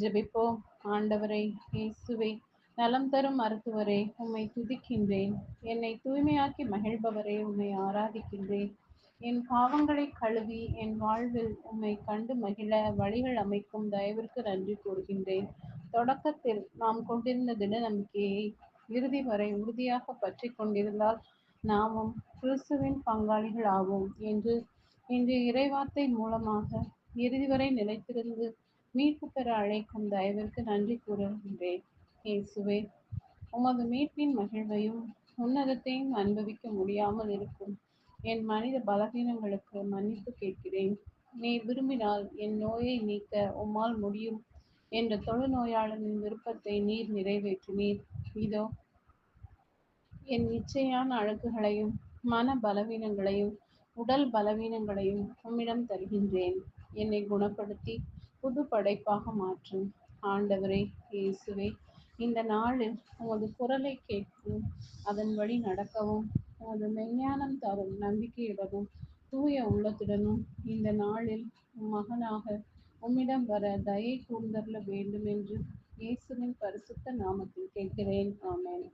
ஜெபிப்போம் ஆண்டவரை இயேசுவே நலம் தரும் மருத்துவரே உம்மை துதிக்கின்றேன். என்னை தூய்மையாக்கி மகிழ்பவரே உம்மை ஆராதிக்கின்றேன். என் பாவங்களை கழுவி என் வாழ்வில் உம்மை கண்டு மகிழ வழிகள் அமைக்கும் தயவிற்கு நன்றி கூறுகின்றேன். தொடக்கத்தில் நாம் கொண்டிருந்த திட நம்பிக்கையை இறுதி வரை உறுதியாக பற்றி கொண்டிருந்தால் நாமும் கிறிஸ்துவின் பங்காளிகள் ஆவோம் என்று இன்று இறைவார்த்தை மூலமாக இறுதி வரை நிலைத்திருந்து மீட்பு பெற அழைக்கும் தயவிற்கு நன்றி கூறுகின்றேன். இயேசுவே உமது மீட்பின் மகிழ்வையும் உன்னதத்தையும் அனுபவிக்க முடியாமல் இருக்கும். என் மனித பலவீனங்களுக்கு மன்னிப்பு கேட்கிறேன். நீ விரும்பினால் என் நோயை நீக்க உம்மால் முடியும். என்ற தொழுநோயாளனின் விருப்பத்தை நீர் நிறைவேற்றினீர். இதோ என் நிச்சயான அழகுகளையும் மன பலவீனங்களையும் உடல் பலவீனங்களையும் உம்மிடம் தருகின்றேன். என்னை குணப்படுத்தி புது படைப்பாக மாற்றும். ஆண்டவரே இயேசுவே இந்த நாளில் உமது குரலை கேட்கவும் அதன் வழி நடக்கவும் உமது மெஞ்ஞானம் தரும் நம்பிக்கையுடனும் தூய உள்ளத்துடனும் இந்த நாளில் மகனாக உம்மிடம் வர தயை கூர்ந்தருள வேண்டும் என்று இயேசுவின் பரிசுத்த நாமத்தில் கேட்கிறேன். ஆமேன்.